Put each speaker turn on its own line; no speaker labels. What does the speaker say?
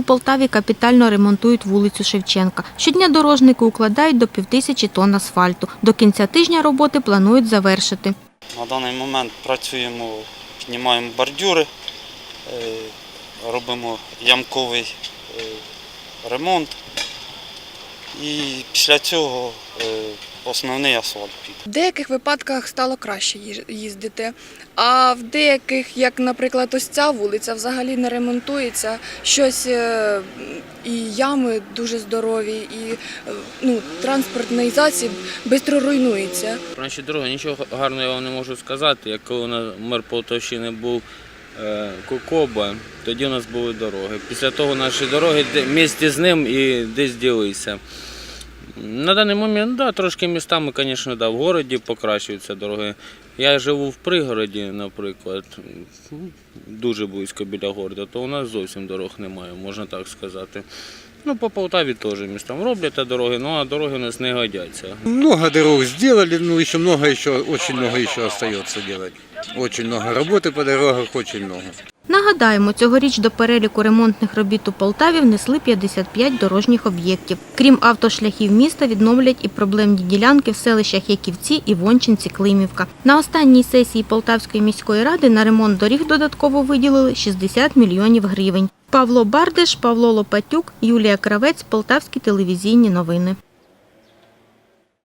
у Полтаві капітально ремонтують вулицю Шевченка. Щодня дорожники укладають до півтисячі тонн асфальту. До кінця тижня роботи планують завершити.
На даний момент працюємо, піднімаємо бордюри, е, робимо ямковий е, ремонт. І після цього е, основний асфальт.
В деяких випадках стало краще їздити, а в деяких, як, наприклад, ось ця вулиця взагалі не ремонтується. Щось е, і ями дуже здорові, і е, ну, транспортний засіб швидко руйнується.
Про наші дороги нічого гарного я вам не можу сказати. Як коли у нас мер Полтавщини був е, Кокоба, тоді у нас були дороги. Після того наші дороги місті з ним і десь ділися. На даний момент, да, трошки містами, звісно, да, в городі покращуються дороги. Я живу в пригороді, наприклад, ну, дуже близько біля города, то у нас зовсім дорог немає, можна так сказати. Ну, по Полтаві теж містам роблять дороги, ну а дороги у нас не годяться.
Много дорог сделали, но еще много еще, очень много еще остается делать. Очень много работы по дорогах, очень много.
Нагадаємо, цьогоріч до переліку ремонтних робіт у Полтаві внесли 55 дорожніх об'єктів. Крім автошляхів міста, відновлять і проблемні ділянки в селищах Яківці, Івончинці, Климівка. На останній сесії Полтавської міської ради на ремонт доріг додатково виділили 60 мільйонів гривень. Павло Бардиш, Павло Лопатюк, Юлія Кравець, Полтавські телевізійні новини.